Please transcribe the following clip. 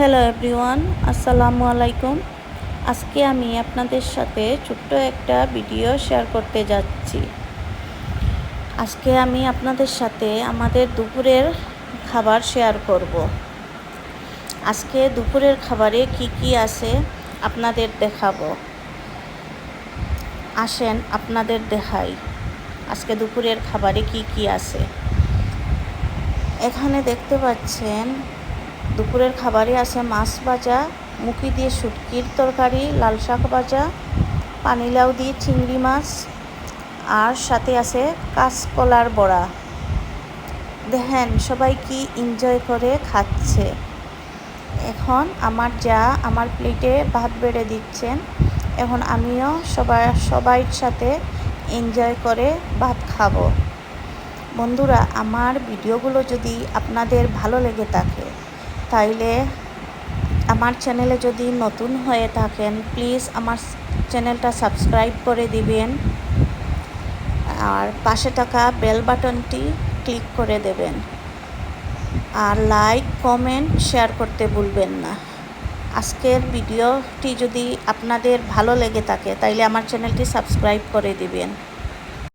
Hello everyone আসসালামু আলাইকুম আজকে আমি আপনাদের সাথে ছোট্ট একটা ভিডিও শেয়ার করতে যাচ্ছি। আজকে আমি আপনাদের সাথে আমাদের দুপুরের খাবার শেয়ার করব। আজকে দুপুরের খাবারে কি কি আছে আপনাদের দেখাবো। আসেন আপনাদের দেখাই আজকে দুপুরের খাবারে কি কি আছে। এখানে দেখতে পাচ্ছেন দুপুরের খাবারে আছে মাছ ভাজা, মুখি দিয়ে শুটকির তরকারি, লাল শাক ভাজা পানিলাউ দিয়ে চিংড়ি মাছ, আর সাথে আছে কাঁচকলার বড়া। দেখেন, সবাই কি এনজয় করে খাচ্ছে। এখন আমার যা আমার প্লেটে ভাত বেড়ে দিচ্ছেন, এখন আমিও সবাই সবাইর সাথে এনজয় করে ভাত খাব। বন্ধুরা, আমার ভিডিওগুলো যদি আপনাদের ভালো লেগে থাকে তাইলে আমার চ্যানেলে যদি নতুন হয়ে থাকেন, প্লিজ আমার চ্যানেলটা সাবস্ক্রাইব করে দিবেন। আর পাশে থাকা বেল বাটনটি ক্লিক করে দেবেন। আর লাইক, কমেন্ট, শেয়ার করতে ভুলবেন না। আজকের ভিডিওটি যদি আপনাদের ভালো লেগে থাকে, তাইলে আমার চ্যানেলটি সাবস্ক্রাইব করে দিবেন।